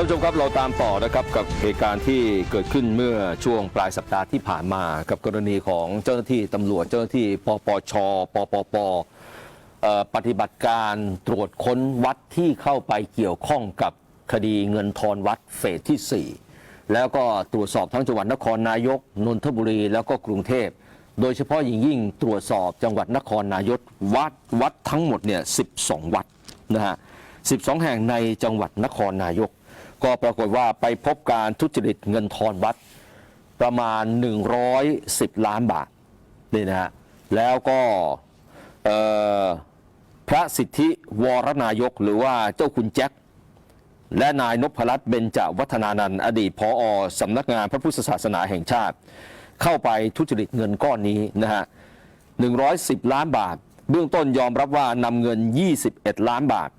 ท่านผู้ชมครับเราตามต่อนะครับกับเหตุการณ์ที่เกิดขึ้นเมื่อช่วงปลายสัปดาห์ที่ผ่านมากับกรณีของเจ้าหน้าที่ตำรวจเจ้าหน้าที่ปปชปปปปฏิบัติการตรวจค้นวัดที่เข้าไปเกี่ยวข้องกับคดีเงินทอนวัดเฟสที่ 4 แล้วก็ตรวจสอบทั้งจังหวัดนครนายกนนทบุรีแล้วก็กรุงเทพ โดยเฉพาะยิ่งยิ่งตรวจสอบจังหวัดนครนายกวัดวัดทั้งหมดเนี่ย 12 วัดนะฮะ 12 แห่งในจังหวัดนครนายก ก็ปรากฏว่าไปพบการทุจริตเงินทอนวัดประมาณ 110 ล้านบาทนี่นะฮะแล้วก็พระสิทธิวรนายกหรือว่าเจ้าคุณแจ็คและนายนพรัตน์เบญจวัฒนานันท์อดีตผอสำนักงานพระพุทธศาสนาแห่งชาติ เข้าไปทุจริตเงินก้อนนี้นะฮะ 110 ล้านบาท เบื้องต้นยอมรับว่านำเงิน 21 ล้านบาท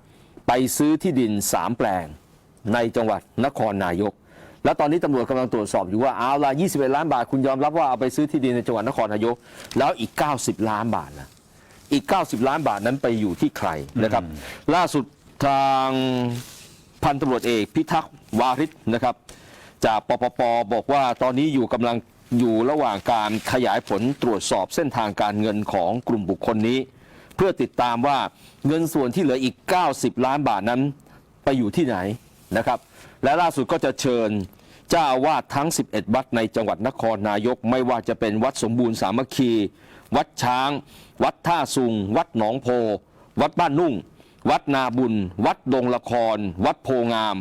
ไปซื้อที่ดิน 3 แปลง ในจังหวัดนครนายก แล้วตอนนี้ตำรวจกำลังตรวจสอบอยู่ว่าเอาละ21 ล้านบาท คุณยอมรับว่าเอาไปซื้อที่ดินในจังหวัดนครนายก แล้วอีก 90 ล้านบาทล่ะอีก 90 ล้านบาทนั้นไปอยู่ที่ใครนะครับ ล่าสุดทางพันตำรวจเอกพิทักษ์วาริศนะครับ จากปปปบอกว่าตอนนี้อยู่กำลังอยู่ระหว่างการขยายผลตรวจสอบเส้นทางการเงินของกลุ่มบุคคลนี้ เพื่อติดตามว่าเงินส่วนที่เหลืออีก 90 ล้านบาทนั้นไปอยู่ที่ไหน นะครับ และล่าสุดก็จะเชิญเจ้าอาวาสทั้ง 11 วัดในจังหวัดนครนายก ไม่ว่าจะเป็นวัดสมบูรณ์สามัคคี วัดช้าง วัดท่าสุง วัดหนองโพ วัดบ้านนุ่ง วัดนาบุญ วัดดงละคร วัดโพงาม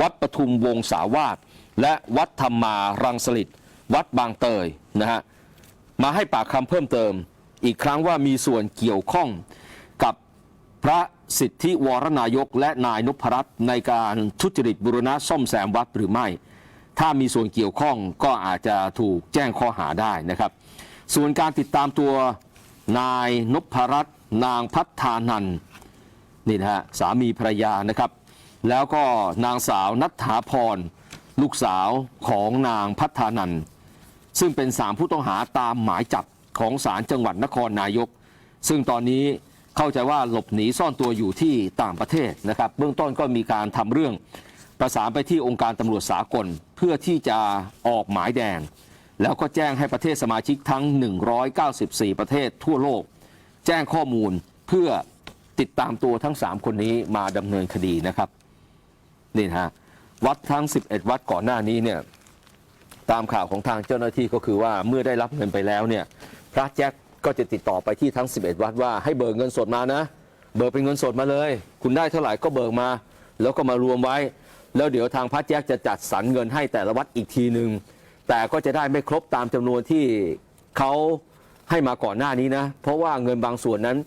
วัดปทุมวงศาวาสและวัดธรรมารังสลิดวัดบางเตยนะฮะมาให้ปากคำเพิ่มเติม อีกครั้งว่ามีส่วนเกี่ยวข้อง พระสิทธิวรนายกและนายนพรัตน์ในการทุจริตบุรณะซ่อมแซมวัดหรือไม่ ถ้ามีส่วนเกี่ยวข้องก็อาจจะถูกแจ้งข้อหาได้นะครับ ส่วนการติดตามตัวนายนพรัตน์นางพัฒานันนี่นะฮะสามีภรรยานะครับ แล้วก็นางสาวนัทธาพร ลูกสาวของนางพัฒานันซึ่งเป็นสามผู้ต้องหาตามหมายจับของศาลจังหวัดนครนายก ซึ่งตอนนี้ เข้าใจว่าหลบหนีซ่อนตัวอยู่ที่ต่างประเทศนะครับ เบื้องต้นก็มีการทำเรื่องประสานไปที่องค์การตำรวจสากล เพื่อที่จะออกหมายแดง แล้วก็แจ้งให้ประเทศสมาชิกทั้ง 194 ประเทศทั่วโลก แจ้งข้อมูลเพื่อติดตามตัวทั้ง 3 คนนี้มาดำเนินคดีนะครับนี่ฮะวัดทั้ง 11 วัดก่อนหน้านี้เนี่ยตามข่าวของทางเจ้าหน้าที่ก็คือว่าเมื่อได้รับเงินไปแล้วเนี่ยพระแจ็ค ก็จะติดต่อไปที่ทั้ง 11 วัดว่าให้เบิกเงินสดมานะ เบิกเป็นเงินสดมาเลย คุณได้เท่าไหร่ก็เบิกมา แล้วก็มารวมไว้ แล้วเดี๋ยวทางพระแจ็คจะจัดสรรเงินให้แต่ละวัดอีกทีหนึ่งแต่ก็จะได้ไม่ครบตามจำนวนที่เขาให้มาก่อนหน้านี้นะ เพราะว่าเงินบางส่วนนั้น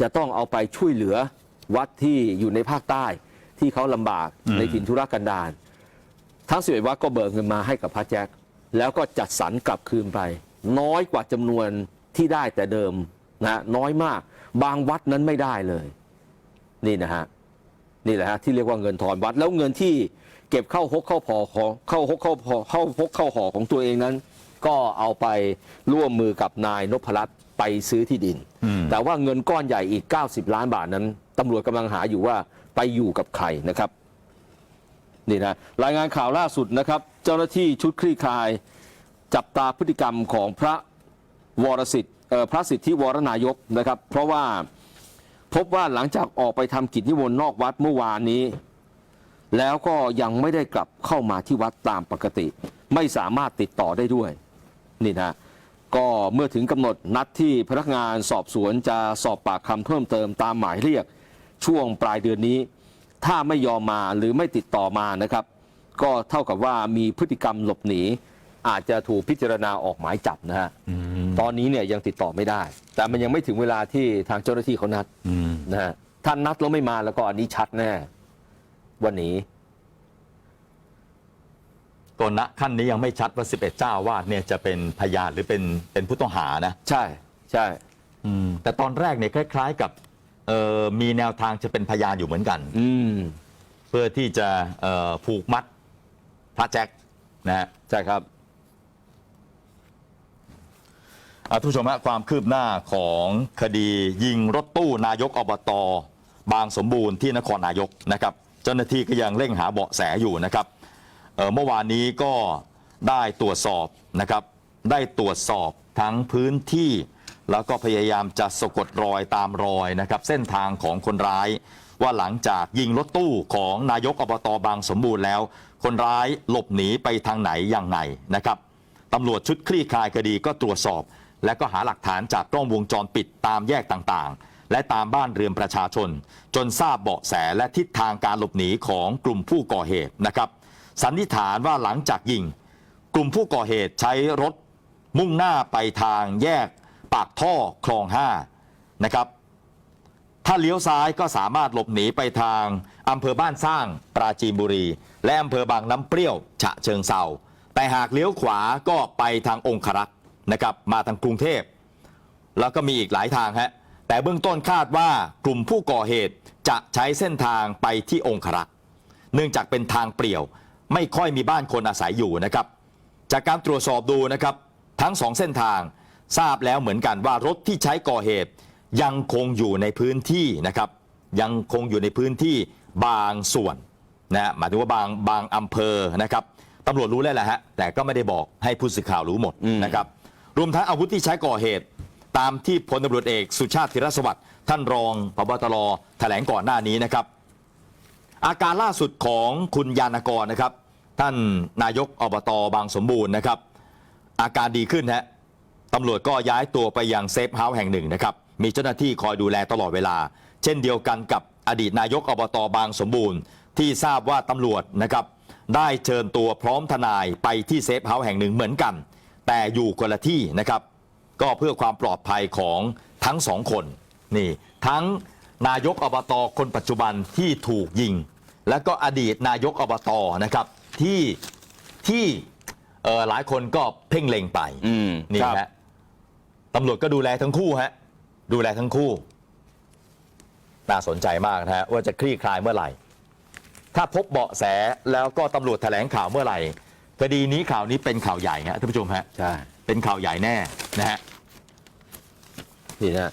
จะต้องเอาไปช่วยเหลือวัดที่อยู่ในภาคใต้ที่เขาลำบากในถิ่นธุรกันดารทั้งสิบเอ็ดวัดก็เบิกเงินมาให้กับพระแจ็คแล้วก็จัดสรรกลับคืนไป น้อยกว่าจำนวน ที่ได้แต่เดิมนะน้อยมาก บางวัดนั้นไม่ได้เลย นี่นะฮะนี่แหละฮะที่เรียกว่าเงินทอนวัด แล้วเงินที่เก็บเข้าฮกเข้าพอของเข้าฮกเข้าพอเข้าฮกเข้าหอของตัวเองนั้น ก็เอาไปร่วมมือกับนายนพรัตน์ไปซื้อที่ดิน แต่ว่าเงินก้อนใหญ่อีก 90 ล้านบาทนั้นตำรวจกำลังหาอยู่ว่าไปอยู่กับใครนะครับนี่นะรายงานข่าวล่าสุดนะครับ เจ้าหน้าที่ชุดคลี่คลาย จับตาพฤติกรรมของพระ วรสิทธิ์พระสิทธิวรนายกนะครับ เพราะว่าพบว่าหลังจากออกไปทำกิจนิมนต์นอกวัดเมื่อวานนี้ แล้วก็ยังไม่ได้กลับเข้ามาที่วัดตามปกติ ไม่สามารถติดต่อได้ด้วยนี่นะก็เมื่อถึงกำหนดนัดที่พนักงานสอบสวนจะสอบปากคำเพิ่มเติมตามหมายเรียกช่วงปลายเดือนนี้ ถ้าไม่ยอมมาหรือไม่ติดต่อมานะครับ ก็เท่ากับว่ามีพฤติกรรมหลบหนี อาจจะถูกพิจารณาออกหมายจับนะฮะตอนนี้เนี่ยยังติดต่อไม่ได้ แต่มันยังไม่ถึงเวลาที่ทางเจ้าหน้าที่เขานัดนะฮะถ้านัดแล้วไม่มาแล้วก็อันนี้ชัดแน่วันนี้ตัวณขั้นนี้ยังไม่ชัดว่า 11 เจ้าอาวาดเนี่ยจะเป็นพยานหรือเป็นเป็นผู้ต้องหานะ ใช่ใช่แต่ตอนแรกเนี่ยคล้าย ๆ กับเอ่อมีแนวทางจะเป็นพยานอยู่เหมือนกันอืมเพื่อที่จะเอ่อผูกมัดพระแจ็คนะฮะใช่ครับ อะ ทุกผู้ชมฮะความคืบหน้าของคดียิงรถตู้นายกอบตบางสมบูรณ์ที่นครนายกนะครับ เจ้าหน้าที่ก็ยังเร่งหาเบาะแสอยู่นะครับเอ่อเมื่อวานนี้ก็ได้ตรวจสอบนะครับ ได้ตรวจสอบทั้งพื้นที่แล้วก็พยายามจะสะกดรอยตามรอยนะครับ เส้นทางของคนร้าย ว่าหลังจากยิงรถตู้ของนายกอบตบางสมบูรณ์แล้ว คนร้ายหลบหนีไปทางไหนอย่างไงนะครับตำรวจชุดคลี่คลายคดีก็ตรวจสอบ และก็หาหลักฐานจากกล้องวงจรปิดตามแยกต่างๆ และตามบ้านเรือนประชาชน จนทราบเบาะแสและทิศทางการหลบหนีของกลุ่มผู้ก่อเหตุนะครับ สันนิษฐานว่าหลังจากยิง กลุ่มผู้ก่อเหตุใช้รถมุ่งหน้าไปทางแยกปากท่อคลอง5นะครับถ้าเลี้ยวซ้ายก็สามารถหลบหนีไปทางอำเภอบ้านสร้างปราจีนบุรี และอำเภอบางน้ำเปรี้ยว ฉะเชิงเซาแต่หากเลี้ยวขวาก็ไปทางองครักษ์ นะครับมาทางกรุงเทพ แล้วก็มีอีกหลายทางฮะแต่เบื้องต้นคาดว่ากลุ่มผู้ก่อเหตุจะใช้เส้นทางไปที่องครักษ์เนื่องจากเป็นทางเปลี่ยว ไม่ค่อยมีบ้านคนอาศัยอยู่นะครับ จากการตรวจสอบดูนะครับ ทั้งสองเส้นทางทราบแล้วเหมือนกันว่ารถที่ใช้ก่อเหตุ ยังคงอยู่ในพื้นที่นะครับ ยังคงอยู่ในพื้นที่บางส่วนนะหมายถึงว่าบางบางอำเภอนะครับตำรวจรู้แล้วแหละฮะแต่ก็ไม่ได้บอกให้ผู้สื่อข่าวรู้หมดนะครับ รวมทั้งอาวุธที่ใช้ก่อเหตุ ตามที่พลตำรวจเอกสุชาติธีรสวัสดิ์ท่านรองพบตรแถลงก่อนหน้านี้นะครับ อาการล่าสุดของคุณยานกรนะครับ ท่านนายกอบตบางสมบูรณ์นะครับ อาการดีขึ้นฮะตำรวจก็ย้ายตัวไปยังเซฟเฮาส์แห่งหนึ่งนะครับ มีเจ้าหน้าที่คอยดูแลตลอดเวลา เช่นเดียวกันกับอดีตนายกอบตบางสมบูรณ์ ที่ทราบว่าตำรวจนะครับได้เชิญตัวพร้อมทนายไปที่เซฟเฮาส์แห่งหนึ่งเหมือนกัน แต่อยู่คนละที่นะครับ ก็เพื่อความปลอดภัยของทั้งสองคนนี่ ทั้งนายกอบตคนปัจจุบันที่ถูกยิง และก็อดีตนายกอบตนะครับที่ที่เอ่อหลายคนก็เพ่งเล็งไปอืมนี่ครับฮะตำรวจก็ดูแลทั้งคู่ฮะดูแลทั้งคู่ น่าสนใจมากนะฮะว่าจะคลี่คลายเมื่อไหร่ ถ้าพบเบาะแสแล้วก็ตำรวจแถลงข่าวเมื่อไหร่ คดีนี้ข่าวนี้เป็นข่าวใหญ่ฮะท่านผู้ชมฮะใช่เป็นข่าวใหญ่แน่นะฮะ นี่นะ